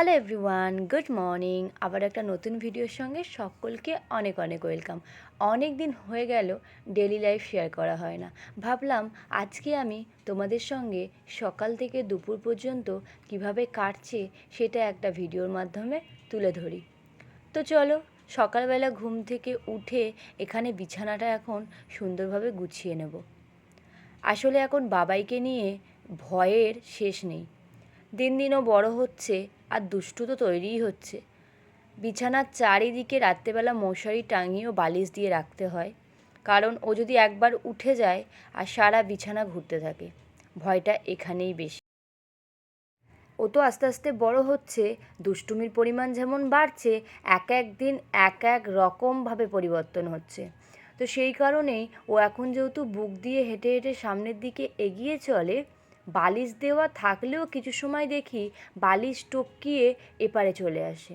Hello everyone good morning আবার একটা নতুন ভিডিওর সঙ্গে সকলকে অনেক অনেক ওয়েলকাম অনেক দিন হয়ে গেল ডেলি লাইফ শেয়ার করা হয় না। ভাবলাম, আজকে আমি তোমাদের সঙ্গে সকাল থেকে দুপুর পর্যন্ত কীভাবে কাটছে সেটা একটা ভিডিওর মাধ্যমে তুলে ধরি। তো চলো, সকালবেলা ঘুম থেকে উঠে এখানে বিছানাটা এখন সুন্দরভাবে গুছিয়ে নেব। আসলে এখন বাবাইকে নিয়ে ভয়ের শেষ নেই। দিন দিনও বড় হচ্ছে আর দুষ্টু তো তৈরিই হচ্ছে। বিছানার চারিদিকে রাত্রেবেলা মশারি টাঙিয়েও বালিশ দিয়ে রাখতে হয়। কারণ ও যদি একবার উঠে যায় আর সারা বিছানা ঘুরতে থাকে, ভয়টা এখানেই বেশি। ও তো আস্তে আস্তে বড় হচ্ছে, দুষ্টুমির পরিমাণ যেমন বাড়ছে, এক এক দিন এক এক রকমভাবে পরিবর্তন হচ্ছে। তো সেই কারণেই ও এখন যেহেতু বুক দিয়ে হেঁটে হেঁটে সামনের দিকে এগিয়ে চলে বালিশ দেওয়া থাকলেও কিছু সময় দেখি বালিশ টপকিয়ে এপারে চলে আসে।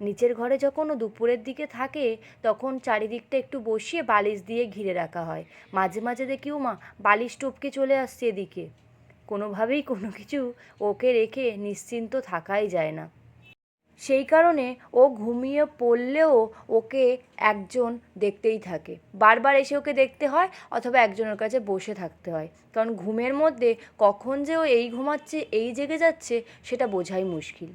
নিচের ঘরে যখন ও দুপুরের দিকে থাকে, তখন চারিদিকটা একটু বসিয়ে বালিশ দিয়ে ঘিরে রাখা হয়। মাঝে মাঝে দেখি ও মা বালিশ টপকে চলে আসছে এদিকে। কোনোভাবেই কোনো কিছু ওকে রেখে নিশ্চিন্ত থাকাই যায় না। সেই কারণে ও ঘুমিয়ে পড়লেও ওকে একজন দেখতেই থাকে। বারবার এসে ওকে দেখতে হয় অথবা একজনের কাছে বসে থাকতে হয়। কারণ ঘুমের মধ্যে কখন যে ও এই ঘুমাচ্ছে, এই জেগে যাচ্ছে, সেটা বোঝাই মুশকিল।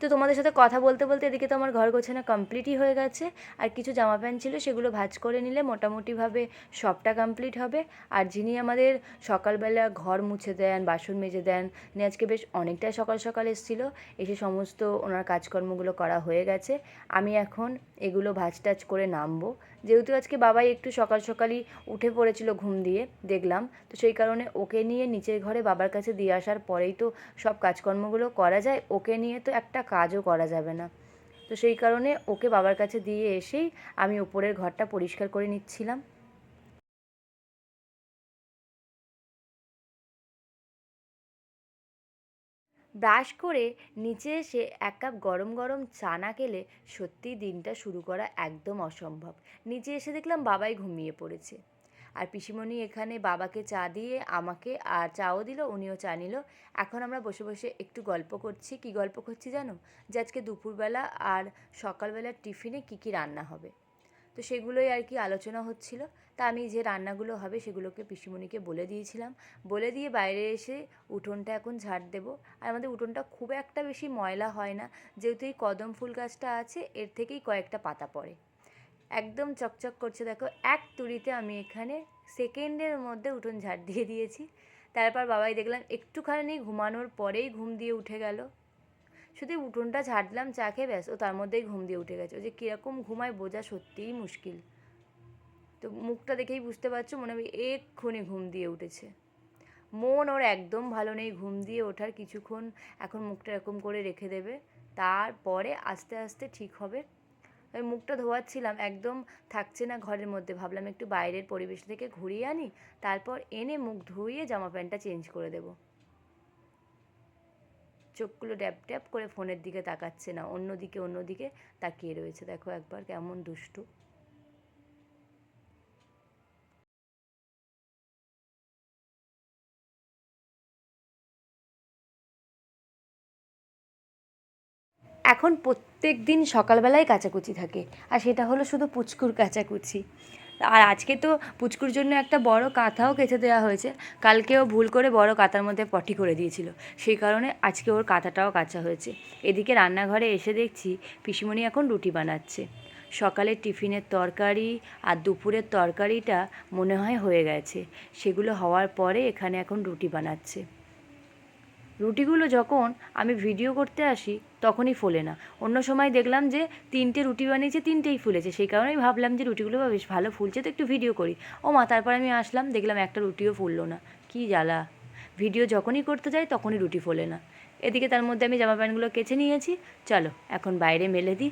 তো তোমাদের সাথে কথা বলতে বলতে এদিকে তো আমার ঘর গোছানো কমপ্লিটই হয়ে গেছে। আর কিছু জামা প্যান্ট ছিল সেগুলো ভাজ করে নিলে মোটামুটিভাবে সবটা কমপ্লিট হবে। আর যিনি আমাদের সকালবেলা ঘর মুছে দেন, বাসন মেজে দেন উনি আজকে বেশ অনেকটাই সকাল সকাল এসেছিল। এসে সমস্ত ওনার কাজকর্মগুলো করা হয়ে গেছে। আমি এখন এগুলো ভাজ টাজ করে নামবো। যেহেতু আজকে বাবাই একটু সকাল সকালই উঠে পড়েছিল ঘুম দিয়ে, দেখলাম। তো সেই কারণে ওকে নিয়ে নিচের ঘরে বাবার কাছে দিয়ে আসার পরেই তো সব কাজকর্মগুলো করা যায়, ওকে নিয়ে তো একটা কাজও করা যাবে না। তো সেই কারণে ওকে বাবার কাছে দিয়ে এসেই আমি উপরের ঘরটা পরিষ্কার করে নিচ্ছিলাম। ব্রাশ করে নিচে এসে এক কাপ গরম গরম চা না খেলে সত্যিই দিনটা শুরু করা একদম অসম্ভব। নিচে এসে দেখলাম বাবাই ঘুমিয়ে পড়েছে। আর পিসিমণি এখানে বাবাকে চা দিয়ে আমাকে আর চাও দিল, উনিও চা নিল। এখন আমরা বসে বসে একটু গল্প করছি। কি গল্প করছি জানো? যে আজকে দুপুরবেলা আর সকালবেলার টিফিনে কি কি রান্না হবে। তো সেগুলোই আর কি আলোচনা হচ্ছিল। তা আমি যে রান্নাগুলো হবে সেগুলোকে পিসিমণিকে বলে দিয়েছিলাম। বলে দিয়ে বাইরে এসে উঠোনটা এখন ঝাড় দেবো। আর আমাদের উঠোনটা খুব একটা বেশি ময়লা হয় না। যেহেতু এই কদম ফুল গাছটা আছে, এর থেকেই কয়েকটা পাতা পড়ে। একদম চকচক করছে, দেখো। এক তুড়িতে আমি এখানে সেকেন্ডের মধ্যে উঠোন ঝাড় দিয়ে দিয়েছি। তারপর বাবাই দেখলাম একটুখানি ঘুমানোর পরেই ঘুম দিয়ে উঠে গেল। শুধু উঠোনটা ঝাড় দিলাম, চা খেয়ে ব্যাস ও তার মধ্যেই ঘুম দিয়ে উঠে গেছে। ও যে কীরকম ঘুমায় বোঝা সত্যিই মুশকিল। তো মুখটা দেখেই বুঝতে পারছ, মনে হবে এক্ষুনি ঘুম দিয়ে উঠেছে। মন ওর একদম ভালো নেই, ঘুম দিয়ে ওঠার কিছুক্ষণ এখন মুখটা এরকম করে রেখে দেবে, তারপরে আস্তে আস্তে ঠিক হবে। আমি মুখটা ধোয়াচ্ছিলাম, একদম থাকছে না ঘরের মধ্যে, ভাবলাম একটু বাইরের পরিবেশ থেকে ঘুরিয়ে আনি, তারপর এনে মুখ ধুইয়ে জামা প্যান্টটা চেঞ্জ করে দেবো। চোখগুলো ড্যাপ ড্যাপ করে ফোনের দিকে তাকাচ্ছে না, অন্যদিকে অন্যদিকে তাকিয়ে রয়েছে। দেখো একবার কেমন দুষ্টু। এখন প্রত্যেক দিন সকালবেলায় কাচাকুচি থাকে। আর সেটা হলো শুধু পুচকুর কাচাকুচি। আর আজকে তো পুচকুর জন্য একটা বড় কাঁথাও কেচে দেওয়া হয়েছে। কালকেও ভুল করে বড় কাঁথার মধ্যে পটি করে দিয়েছিল। সেই কারণে আজকে ওর কাঁথাটাও কাঁচা হয়েছে। এদিকে রান্নাঘরে এসে দেখছি পিসিমণি এখন রুটি বানাচ্ছে। সকালের টিফিনের তরকারি আর দুপুরের তরকারিটা মনে হয় হয়ে গেছে। সেগুলো হওয়ার পরে এখানে এখন রুটি বানাচ্ছে। রুটিগুলো যখন আমি ভিডিও করতে আসি তখনই ফোলে না। অন্য সময় দেখলাম যে তিনটে রুটি বানিয়েছে, তিনটেই ফুলেছে। সেই কারণেই ভাবলাম যে রুটিগুলো বেশ ভালো ফুলছে, তো একটু ভিডিও করি। ও মা, তারপর আমি আসলাম, দেখলাম একটা রুটিও ফুললো না। কি জ্বালা। ভিডিও যখনই করতে যাই, তখনই রুটি ফোলে না। এদিকে তার মধ্যে আমি জামা প্যান্টগুলো কেচে নিয়েছি। চলো, এখন বাইরে মেলে দিই।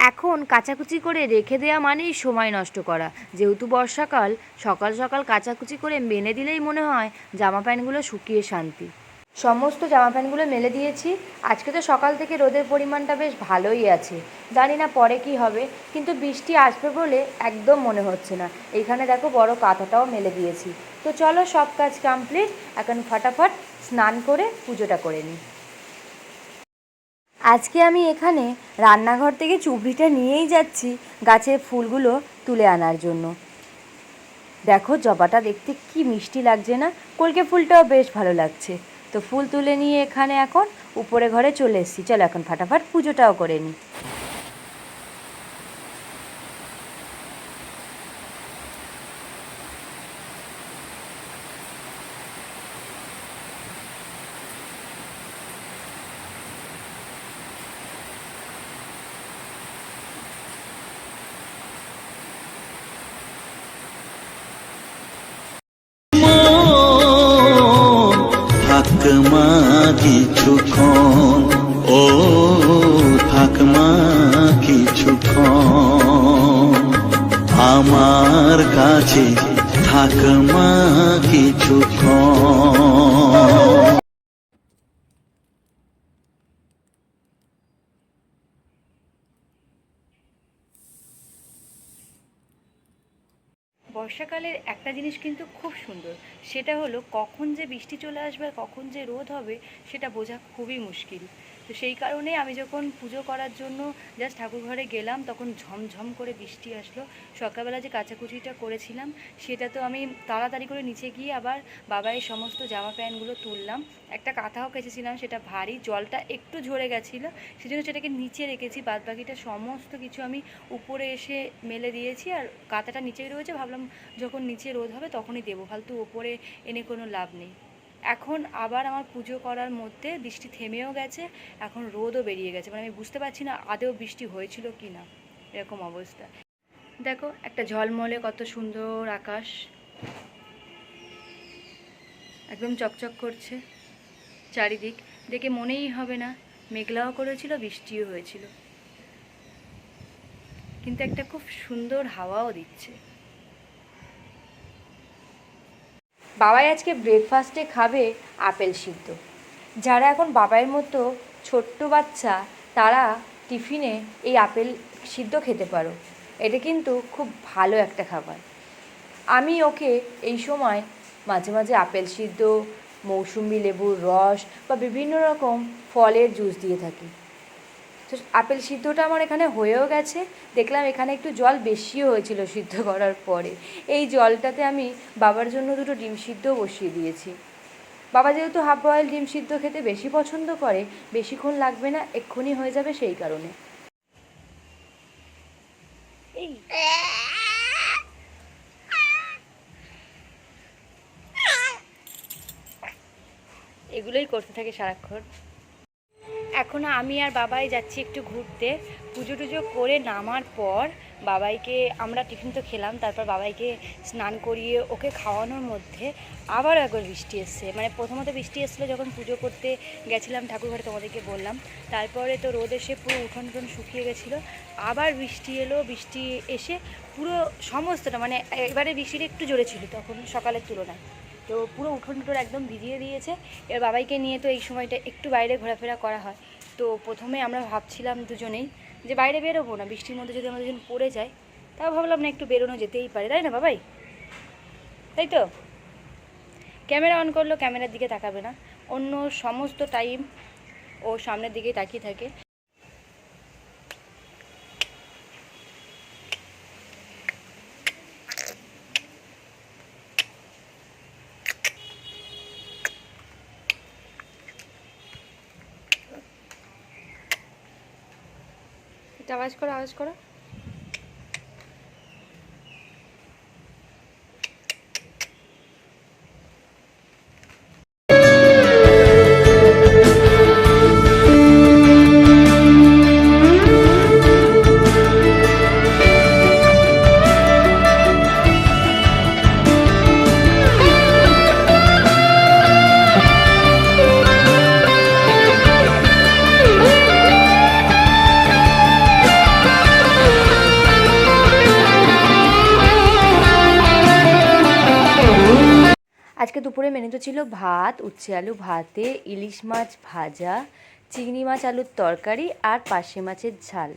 এখন কাচাকুচি করে রেখে দেওয়া মানেই সময় নষ্ট করা। যেহেতু বর্ষাকাল, সকাল সকাল কাচাকুচি করে মেনে দিলেই মনে হয় জামা প্যান্টগুলো শুকিয়ে শান্তি। সমস্ত জামা প্যান্টগুলো মেলে দিয়েছি। আজকে তো সকাল থেকে রোদের পরিমাণটা বেশ ভালোই আছে। জানি না পরে কি হবে, কিন্তু বৃষ্টি আসবে বলে একদম মনে হচ্ছে না। এখানে দেখো বড় কাঁথাটাও মেলে দিয়েছি। তো চলো সব কাজ কমপ্লিট এখন ফটাফট স্নান করে পুজোটা করে নিই। আজকে আমি এখানে রান্নাঘর থেকে চুবড়িটা নিয়েই যাচ্ছি গাছের ফুলগুলো তুলে আনার জন্য। দেখো জবাটা দেখতে কি মিষ্টি লাগছে না? কলকে ফুলটাও বেশ ভালো লাগছে। তো ফুল তুলে নিয়ে এখানে এখন উপরে ঘরে চলে এসেছি। চলো এখন ফাটাফাট পুজোটাও করে নিই। আমার থাক মা কিছুক্ষণ বর্ষাকালের একটা জিনিস কিন্তু খুব সুন্দর, সেটা হলো কখন যে বৃষ্টি চলে আসবে আর কখন যে রোদ হবে, সেটা বোঝা খুবই মুশকিল। তো সেই কারণে আমি যখন পুজো করার জন্য জাস্ট ঠাকুরঘরে গেলাম, তখন ঝমঝম করে বৃষ্টি আসলো। সকালবেলা যে কাচাকুচিটা করেছিলাম, সেটা তো আমি তাড়াতাড়ি করে নিচে গিয়ে আবার বাবার সমস্ত জামা প্যান্টগুলো তুললাম। একটা কাঁথাও কেচেছিলাম, সেটা ভারী, জলটা একটু ঝরে গেছিল, সেজন্য সেটাকে নিচে রেখেছি বাদ বাকিটা সমস্ত কিছু আমি উপরে এসে মেলে দিয়েছি, আর কাঁথাটা নিচেই রয়েছে, ভাবলাম যখন নিচে রোদ হবে তখনই দেবো, ফালতু ওপরে এনে কোনো লাভ নেই। এখন আবার আমার পুজো করার মধ্যে বৃষ্টি থেমেও গেছে, এখন রোদও বেরিয়ে গেছে মানে আমি বুঝতে পারছি না আদেও বৃষ্টি হয়েছিল কি না এরকম অবস্থা। দেখো, একটা ঝলমলে কত সুন্দর আকাশ, একদম চকচক করছে। চারিদিক দেখে মনেই হবে না, মেঘলাও করেছিল, বৃষ্টিও হয়েছিল। কিন্তু একটা খুব সুন্দর হাওয়াও দিচ্ছে। বাবাই আজকে ব্রেকফাস্টে খাবে আপেল সিদ্ধ। যারা এখন বাবাইয়ের মতো ছোট্ট বাচ্চা, তারা টিফিনে এই আপেল সিদ্ধ খেতে পারো। এটা কিন্তু খুব ভালো একটা খাবার। আমি ওকে এই সময় মাঝে মাঝে আপেল সিদ্ধ মৌসুমি লেবুর রস বা বিভিন্ন রকম ফলের জুস দিয়ে থাকি। তো আপেল সিদ্ধটা আমার এখানে হয়েও গেছে। দেখলাম এখানে একটু জল বেশিও হয়েছিল সিদ্ধ করার পরে। এই জলটাতে আমি বাবার জন্য দুটো ডিম সিদ্ধ বসিয়ে দিয়েছি। বাবা যেহেতু হাফ বয়েল ডিম সিদ্ধ খেতে বেশি পছন্দ করে, বেশিক্ষণ লাগবে না, এক্ষুনি হয়ে যাবে সেই কারণে। এই। এগুলোই করতে থাকে সারাক্ষণ। এখন আমি আর বাবাই যাচ্ছি একটু ঘুরতে। পুজো টুজো করে নামার পর বাবাইকে আমরা টিফিন তো খেলাম, তারপর বাবাইকে স্নান করিয়ে ওকে খাওয়ানোর মধ্যে আবার একবার বৃষ্টি এসছে। মানে প্রথমত বৃষ্টি এসেছিল যখন পুজো করতে গেছিলাম ঠাকুরঘরে তোমাদেরকে বললাম। তারপরে তো রোদ এসে পুরো উঠোন উঠোন শুকিয়ে গেছিল। আবার বৃষ্টি এলো, বৃষ্টি এসে পুরো সমস্তটা মানে এবারে বৃষ্টিটা একটু জোরে ছিল তখন সকালের তুলনায়। তো পুরো উঠোন টুটোর একদম ভিজিয়ে দিয়েছে। এবার বাবাইকে নিয়ে তো এই সময়টা একটু বাইরে ঘোরাফেরা করা হয়। তো প্রথমে আমরা ভাবছিলাম দুজনেই যে বাইরে বেরোবো না, বৃষ্টির মধ্যে যদি আমরা দুজন পড়ে যায় তাও ভাবলাম না একটু বেরোনো যেতেই পারে, তাই না বাবাই? তাই তো? ক্যামেরা অন করল, ক্যামেরার দিকে তাকাবে না। অন্য সমস্ত টাইম ও সামনের দিকেই তাকিয়ে থাকে। আওয়াজ করো আওয়াজ করো আজকে দুপুরে মেনুতে ছিল ভাত, উচ্ছে আলু ভাতে, ইলিশ মাছ ভাজা, চিংড়ি মাছ আলুর তরকারি আর পার্শে মাছের ঝাল।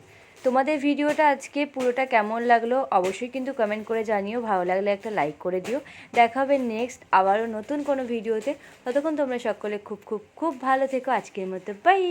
তোমাদের ভিডিওটা আজকে পুরোটা কেমন লাগল অবশ্যই কিন্তু কমেন্ট করে জানিও। ভালো লাগলে একটা লাইক করে দিও। দেখা হবে নেক্সট আবারও নতুন কোনো ভিডিওতে। ততক্ষণ তোমরা সকলে খুব খুব খুব ভালো থেকো। আজকের মতো বাই